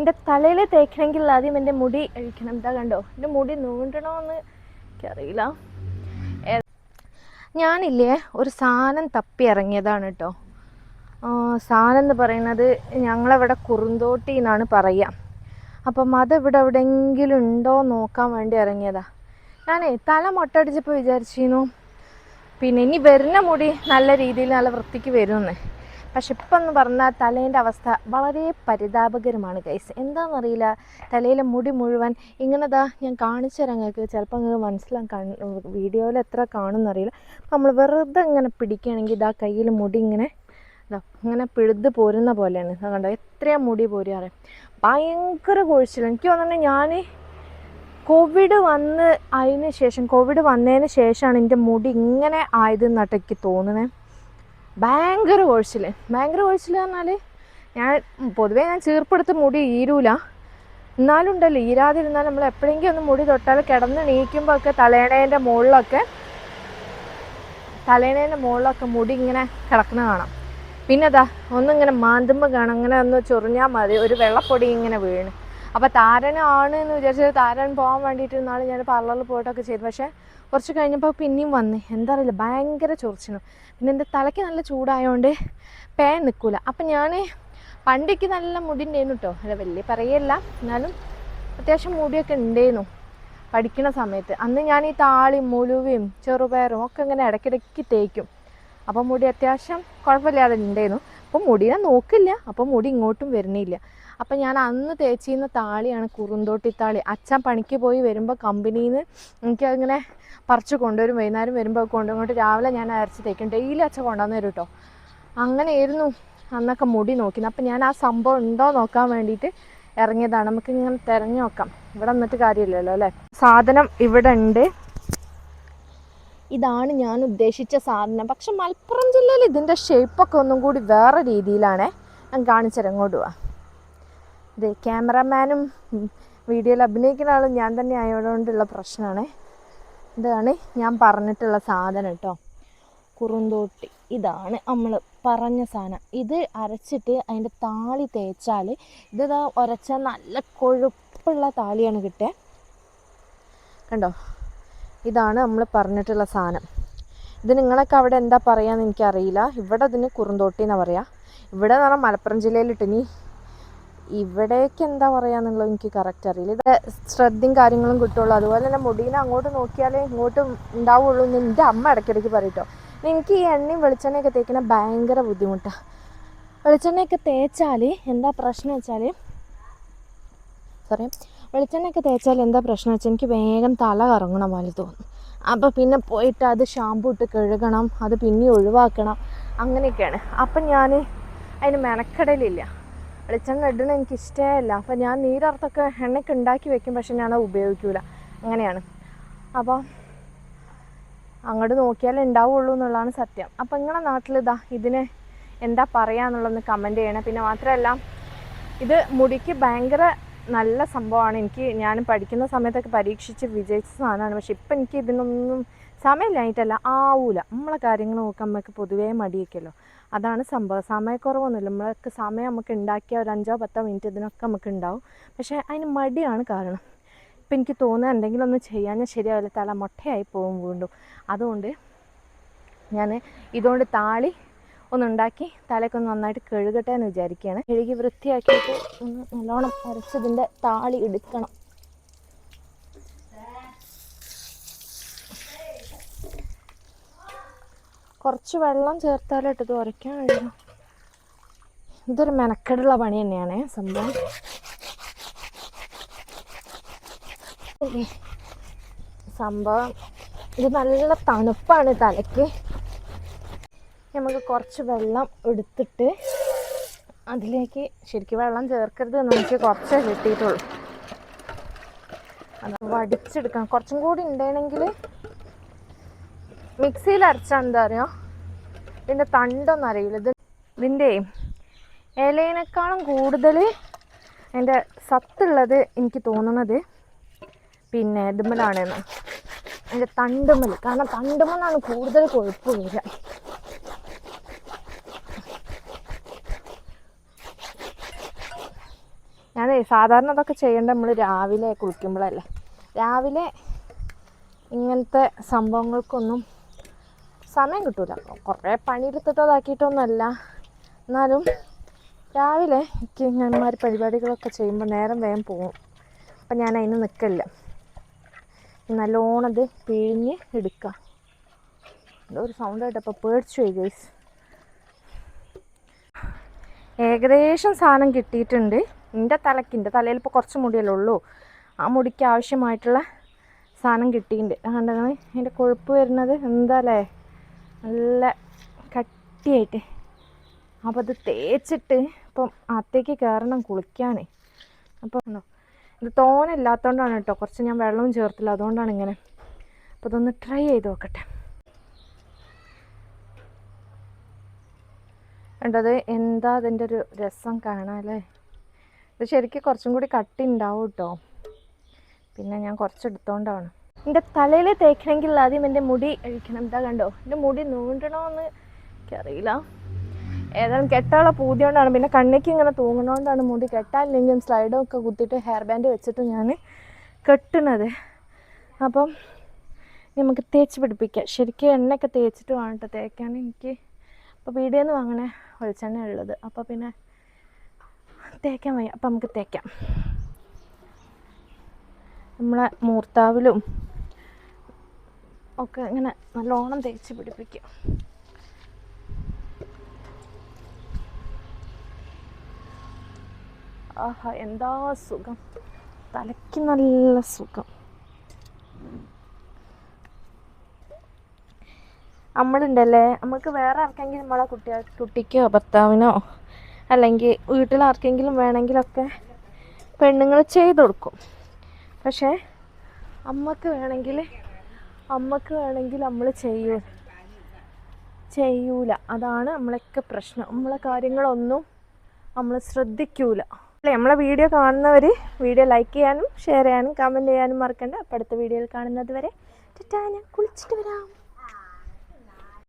എന്റെ തലയിൽ തേക്കണമെങ്കിൽ ആദ്യം എന്റെ മുടി അഴിക്കണം. എന്താ കണ്ടോ? എന്റെ മുടി നീണ്ടണമെന്ന് എനിക്കറിയില്ല ഞാനില്ലേ ഒരു സാധനം തപ്പി ഇറങ്ങിയതാണ് കേട്ടോ. സാധനം എന്ന് പറയുന്നത് ഞങ്ങളവിടെ കുറുന്തോട്ടി എന്നാണ് പറയുക. അപ്പം അതിവിടെ എവിടെയെങ്കിലും ഉണ്ടോ നോക്കാൻ വേണ്ടി ഇറങ്ങിയതാ. ഞാനേ തല മൊട്ടടിച്ചപ്പോൾ വിചാരിച്ചിരുന്നു. പിന്നെ ഇനി വരുന്ന മുടി നല്ല രീതിയിൽ നല്ല വൃത്തിക്ക് വരുമെന്ന്. പക്ഷെ ഇപ്പം എന്ന് പറഞ്ഞാൽ തലേന്റെ അവസ്ഥ വളരെ പരിതാപകരമാണ് ഗൈസ് എന്താണെന്നറിയില്ല തലയിലെ മുടി മുഴുവൻ ഇങ്ങനെതാ ഞാൻ കാണിച്ചു തരാം നിങ്ങൾക്ക് ചിലപ്പോൾ നിങ്ങൾക്ക് മനസ്സിലാക്കാൻ വീഡിയോയിൽ എത്ര കാണുമെന്നറിയില്ല നമ്മൾ വെറുതെ ഇങ്ങനെ പിടിക്കുകയാണെങ്കിൽ ഇതാ കയ്യിൽ മുടി ഇങ്ങനെ ഇതാ ഇങ്ങനെ പിഴുത് പോരുന്ന പോലെയാണ്. കണ്ടോ എത്രയാണ് മുടി പോരുക ഭയങ്കര കൊഴിച്ചിൽ എനിക്ക് തോന്നുന്നത് ഞാൻ കോവിഡ് വന്ന് അതിന് ശേഷം കോവിഡ് വന്നതിന് ശേഷമാണ് എന്റെ മുടി ഇങ്ങനെ ആയതെന്നാട്ടോ എനിക്ക് തോന്നുന്നത് ഭയങ്കര ഒഴിച്ചിൽ ഭയങ്കര ഒഴിച്ചിൽ പറഞ്ഞാൽ ഞാൻ പൊതുവേ ഞാൻ ചീർപ്പെടുത്ത് മുടി ഈരൂല. എന്നാലും ഉണ്ടല്ലോ ഈരാതിരുന്നാൽ നമ്മൾ എപ്പോഴെങ്കിലും ഒന്ന് മുടി തൊട്ടാൽ കിടന്ന് നീക്കുമ്പോൾ ഒക്കെ തലേണേന്റെ മുകളിലൊക്കെ തലേണേന്റെ മുകളിലൊക്കെ മുടി ഇങ്ങനെ കിടക്കുന്ന കാണാം. പിന്നെ അതാ ഒന്നിങ്ങനെ മാന്തുമ്പോൾ കാണാം. അങ്ങനെ ഒന്ന് ചൊറിഞ്ഞാൽ മതി. ഒരു വെള്ളപ്പൊടി ഇങ്ങനെ വീണ്. അപ്പോൾ താരനാണ് എന്ന് വിചാരിച്ചത് താരൻ പോകാൻ വേണ്ടിയിട്ട് നാളെ ഞാൻ പാർലറിൽ പോയിട്ടൊക്കെ ചെയ്തു. പക്ഷേ കുറച്ച് കഴിഞ്ഞപ്പോൾ പിന്നെയും വന്ന്. എന്താ അറിയില്ല ഭയങ്കര ചൊറിച്ചിനും പിന്നെ എന്റെ തലയ്ക്ക് നല്ല ചൂടായതുകൊണ്ട് പേൻ നിൽക്കില്ല അപ്പം ഞാൻ പണ്ടേക്ക് നല്ല മുടി ഉണ്ടായിരുന്നു കേട്ടോ അല്ല വലിയ പറയല്ല. എന്നാലും അത്യാവശ്യം മുടിയൊക്കെ ഉണ്ടായിരുന്നു പഠിക്കുന്ന സമയത്ത്. അന്ന് ഞാൻ ഈ താളിയും മുലുവയും ചെറുപയറും ഒക്കെ ഇങ്ങനെ ഇടയ്ക്കിടയ്ക്ക് തേക്കും. അപ്പം മുടി അത്യാവശ്യം കുഴപ്പമില്ലാതെ ഉണ്ടായിരുന്നു. അപ്പം മുടിനെ നോക്കില്ല. അപ്പം മുടി ഇങ്ങോട്ടും വരുന്നില്ല. അപ്പം ഞാൻ അന്ന് തേച്ചിരുന്ന താളിയാണ് കുറുന്തോട്ടി താളി. അച്ഛൻ പണിക്ക് പോയി വരുമ്പോൾ കമ്പനിയിൽ നിന്ന് എനിക്കതിങ്ങനെ പറിച്ച് കൊണ്ടുവരും വൈകുന്നേരം വരുമ്പോൾ കൊണ്ടുവന്നിട്ട് രാവിലെ ഞാൻ അരച്ച് തേക്കും. ഡെയിലി അച്ഛൻ കൊണ്ടുവന്നു തരും കേട്ടോ അങ്ങനെയായിരുന്നു അന്നൊക്കെ മുടി നോക്കുന്നത് അപ്പം ഞാൻ ആ സംഭവം ഉണ്ടോ നോക്കാൻ വേണ്ടിയിട്ട് ഇറങ്ങിയതാണ്. നമുക്ക് ഇങ്ങനെ തിരഞ്ഞു നോക്കാം. ഇവിടെ നിന്നിട്ട് കാര്യമില്ലല്ലോ അല്ലേ? സാധനം ഇവിടെ ഉണ്ട്. ഇതാണ് ഞാൻ ഉദ്ദേശിച്ച സാധനം. പക്ഷെ മലപ്പുറം ജില്ലയിൽ ഇതിന്റെ ഷേപ്പൊക്കെ ഒന്നും കൂടി വേറെ രീതിയിലാണ്. ഞാൻ പോവാം പോവാ ഇത് ക്യാമറമാനും വീഡിയോയിൽ അഭിനയിക്കുന്ന ആളും ഞാൻ തന്നെ ആയതുകൊണ്ടുള്ള പ്രശ്നമാണ്. ഇതാണ് ഞാൻ പറഞ്ഞിട്ടുള്ള സാധനം കേട്ടോ. കുറുന്തോട്ടി. ഇതാണ് നമ്മൾ പറഞ്ഞ സാധനം. ഇത് അരച്ചിട്ട് അതിന്റെ താളി തേച്ചാൽ ഇതാ ഉരച്ച നല്ല കൊഴുപ്പുള്ള താളിയാണ് കിട്ടുക കണ്ടോ? ഇതാണ് നമ്മൾ പറഞ്ഞിട്ടുള്ള സാധനം. ഇത് നിങ്ങളൊക്കെ അവിടെ എന്താ പറയുക എന്ന് എനിക്കറിയില്ല. ഇവിടെ ഇതിന് കുറുന്തോട്ടി എന്നാണ് പറയുക ഇവിടെ എന്ന് പറഞ്ഞാൽ മലപ്പുറം ജില്ലയിലിട്ട് ഇനി ഇവിടേക്ക് എന്താ പറയാന്നുള്ളത് എനിക്ക് കറക്റ്റ് അറിയില്ല. ഇത് ശ്രദ്ധയും കാര്യങ്ങളും കിട്ടുള്ളൂ. അതുപോലെ തന്നെ മുടീനെ അങ്ങോട്ട് നോക്കിയാലേ ഇങ്ങോട്ടും ഉണ്ടാവുള്ളൂ എന്ന് എന്റെ അമ്മ ഇടയ്ക്കിടയ്ക്ക് പറയട്ടോ എനിക്ക് ഈ എണ്ണയും വെളിച്ചെണ്ണയൊക്കെ തേക്കണ ഭയങ്കര ബുദ്ധിമുട്ടാണ് വെളിച്ചെണ്ണയൊക്കെ തേച്ചാൽ എന്താ പ്രശ്നം വെച്ചാൽ സോറി വെളിച്ചെണ്ണയൊക്കെ തേച്ചാൽ എന്താ പ്രശ്നം വെച്ചാൽ എനിക്ക് വേഗം തല കറങ്ങണ പോലെ തോന്നും. അപ്പോൾ പിന്നെ പോയിട്ട് അത് ഷാമ്പു ഇട്ട് കഴുകണം അത് പിന്നെ ഒഴിവാക്കണം അങ്ങനെയൊക്കെയാണ്. അപ്പം ഞാൻ അതിന് മെനക്കെടലില്ല. വെളിച്ചെണ്ണ ഇടണ എനിക്ക് ഇഷ്ടമല്ല അപ്പം ഞാൻ നീരർത്തൊക്കെ എണ്ണയ്ക്ക് ഉണ്ടാക്കി വെക്കും പക്ഷെ ഞാൻ അത് ഉപയോഗിക്കൂല. അങ്ങനെയാണ്. അപ്പോൾ അങ്ങോട്ട് നോക്കിയാലേ ഉണ്ടാവുള്ളൂ എന്നുള്ളതാണ് സത്യം. അപ്പം നിങ്ങളുടെ നാട്ടിൽ ഇതാ ഇതിനെ എന്താ പറയാന്നുള്ളതൊന്ന് കമന്റ് ചെയ്യണം. പിന്നെ മാത്രമല്ല ഇത് മുടിക്ക് ഭയങ്കര നല്ല സംഭവമാണ്. എനിക്ക് ഞാൻ പഠിക്കുന്ന സമയത്തൊക്കെ പരീക്ഷിച്ച് വിജയിച്ച സാധനമാണ്. പക്ഷെ ഇപ്പം എനിക്ക് ഇതിനൊന്നും സമയമില്ലായിട്ടല്ല ആവൂല. നമ്മളെ കാര്യങ്ങൾ നോക്കാൻ നമുക്ക് പൊതുവേ മടിയൊക്കെയല്ലോ. അതാണ് സംഭവം. സമയക്കുറവൊന്നുമില്ല. നമ്മൾക്ക് സമയം നമുക്ക് ഉണ്ടാക്കിയ ഒരു അഞ്ചോ പത്തോ മിനിറ്റ് ഇതിനൊക്കെ നമുക്ക് ഉണ്ടാവും. പക്ഷേ അതിന് മടിയാണ് കാരണം. ഇപ്പം എനിക്ക് തോന്നുക എന്തെങ്കിലും ഒന്ന് ചെയ്യാൻ ഞാൻ ശരിയാവില്ല. തല മുട്ടയായി പോകും വീണ്ടും. അതുകൊണ്ട് ഞാൻ ഇതുകൊണ്ട് താളി ഒന്നുണ്ടാക്കി തലയ്ക്ക് ഒന്ന് നന്നായിട്ട് കഴുകട്ടെ എന്ന് വിചാരിക്കുകയാണ്. കഴുകി വൃത്തിയാക്കിയിട്ട് ഒന്ന് നല്ലോണം അരച്ചതിന്റെ താളി എടുക്കണം. കുറച്ച് വെള്ളം ചേർത്താലിട്ട് ഇത് ഉരയ്ക്കാൻ കഴിയും. ഇതൊരു മെനക്കെടുള്ള പണി തന്നെയാണ് സംഭവം. സംഭവം ഇത് നല്ല തണുപ്പാണ് തലയ്ക്ക്. നമുക്ക് കുറച്ച് വെള്ളം എടുത്തിട്ട് അതിലേക്ക് ശരിക്കും വെള്ളം ചേർക്കരുത് നമുക്ക് കുറച്ചേ കിട്ടിയിട്ടുള്ളൂ. അത് വടിച്ചെടുക്കണം. കുറച്ചും കൂടി ഉണ്ടെങ്കിൽ മിക്സിയിൽ അരച്ചാൽ എന്താ അറിയോ? ഇതിന്റെ തണ്ടൊന്നും അറിയില്ല. ഇത് ഇതിന്റെ ഇലയിനേക്കാളും കൂടുതൽ അതിന്റെ സത്തുള്ളത് എനിക്ക് തോന്നുന്നത് പിന്നെ ഇതുമ്മലാണെന്ന് അതിന്റെ തണ്ടുമ്മൽ കാരണം തണ്ടുമ്മലാണ് കൂടുതൽ കൊഴുപ്പ് വരിക. ഞാൻ സാധാരണ അതൊക്കെ ചെയ്യേണ്ട നമ്മൾ രാവിലെ കുളിക്കുമ്പോഴല്ലേ രാവിലെ ഇങ്ങനത്തെ സംഭവങ്ങൾക്കൊന്നും സമയം കിട്ടൂല. കുറേ പണിയെടുത്തിട്ട് അതാക്കിയിട്ടൊന്നുമല്ല എന്നാലും രാവിലെ എനിക്ക് പരിപാടികളൊക്കെ ചെയ്യുമ്പോൾ നേരം വേഗം പോകും. അപ്പം ഞാൻ അതിന് നിൽക്കില്ല നല്ലോണത് പിഴിഞ്ഞ് എടുക്കുക എന്തോ ഒരു സൗണ്ട് കേട്ടപ്പോൾ പേടിച്ചു പോയി ഗൈസ് ഏകദേശം സാധനം കിട്ടിയിട്ടുണ്ട്. എന്റെ തലയ്ക്ക് എന്റെ തലയിൽ ഇപ്പോൾ കുറച്ച് മുടിയല്ലേ ഉള്ളൂ. ആ മുടിക്ക് ആവശ്യമായിട്ടുള്ള സാധനം കിട്ടിയിട്ടുണ്ട്. അതുകൊണ്ടാണ് അതിന്റെ കൊഴുപ്പ് വരുന്നത് എന്താല്ലേ നല്ല കട്ടിയായിട്ട്. അപ്പോൾ അത് തേച്ചിട്ട് ഇപ്പം അത്തേക്ക് കയറണം കുളിക്കാനേ. അപ്പോൾ ഇത് തോനില്ലാത്തതുകൊണ്ടാണ് കേട്ടോ കുറച്ച് ഞാൻ വെള്ളവും ചേർത്തില്ല അതുകൊണ്ടാണ് ഇങ്ങനെ. അപ്പോൾ ഇതൊന്ന് ട്രൈ ചെയ്ത് നോക്കട്ടെ. ഉണ്ടത് എന്താ അതിന്റെ ഒരു രസം കാണാല്ലേ ഇത് ശരിക്കും കുറച്ചും കൂടി കട്ടി ഉണ്ടാവും കേട്ടോ. പിന്നെ ഞാൻ കുറച്ച് എടുത്തോണ്ടാണ്. എന്റെ തലയിൽ തേക്കണമെങ്കിൽ ആദ്യം എന്റെ മുടി അഴിക്കണം. എന്താ കണ്ടോ? എന്റെ മുടി നീണ്ടണമെന്ന് എനിക്കറിയില്ല. ഏതായാലും കെട്ടാനുള്ള പൂതി കൊണ്ടാണ് പിന്നെ കണ്ണിക്ക് ഇങ്ങനെ തൂങ്ങണോണ്ടാണ് മുടി കെട്ടാനില്ലെങ്കിൽ സ്ലൈഡൊക്കെ കുത്തിയിട്ട് ഹെയർ ബാൻഡ് വെച്ചിട്ട് ഞാൻ കെട്ടണത്. അപ്പം നമുക്ക് തേച്ച് പിടിപ്പിക്കാം. ശരിക്കും എണ്ണയൊക്കെ തേച്ചിട്ട് വേണം കേട്ടോ തേക്കാൻ. എനിക്ക് അപ്പോൾ വീഡിയോയിൽ നിന്ന് വാങ്ങണ വെളിച്ചെണ്ണ ഉള്ളത്. അപ്പോൾ പിന്നെ തേക്കാൻ വയ്യ. അപ്പം നമുക്ക് തേക്കാം. നമ്മളെ മൂർത്താവിലും ഒക്കെ ഇങ്ങനെ നല്ലോണം തേച്ച് പിടിപ്പിക്കും. ആഹാ എന്താ സുഖം? തലയ്ക്ക് നല്ല സുഖം. നമ്മളുണ്ടല്ലേ? നമുക്ക് വേറെ ആർക്കെങ്കിലും നമ്മളെ കുട്ടിയ കുട്ടിക്കോ ഭർത്താവിനോ അല്ലെങ്കിൽ വീട്ടിൽ ആർക്കെങ്കിലും വേണമെങ്കിലൊക്കെ പെണ്ണുങ്ങൾ ചെയ്ത് കൊടുക്കും. പക്ഷേ അമ്മയ്ക്ക് വേണമെങ്കിൽ അമ്മയ്ക്ക് വേണമെങ്കിൽ നമ്മൾ ചെയ്യൂ. ചെയ്യൂല. അതാണ് നമ്മളൊക്കെ പ്രശ്നം. നമ്മളെ കാര്യങ്ങളൊന്നും നമ്മൾ ശ്രദ്ധിക്കൂല. അല്ലേ? നമ്മളെ വീഡിയോ കാണുന്നവർ വീഡിയോ ലൈക്ക് ചെയ്യാനും ഷെയർ ചെയ്യാനും കമന്റ് ചെയ്യാനും മറക്കണ്ട. അപ്പോൾ അടുത്ത വീഡിയോയിൽ കാണുന്നത് വരെ ഞാൻ കുളിച്ചിട്ട് വരാം.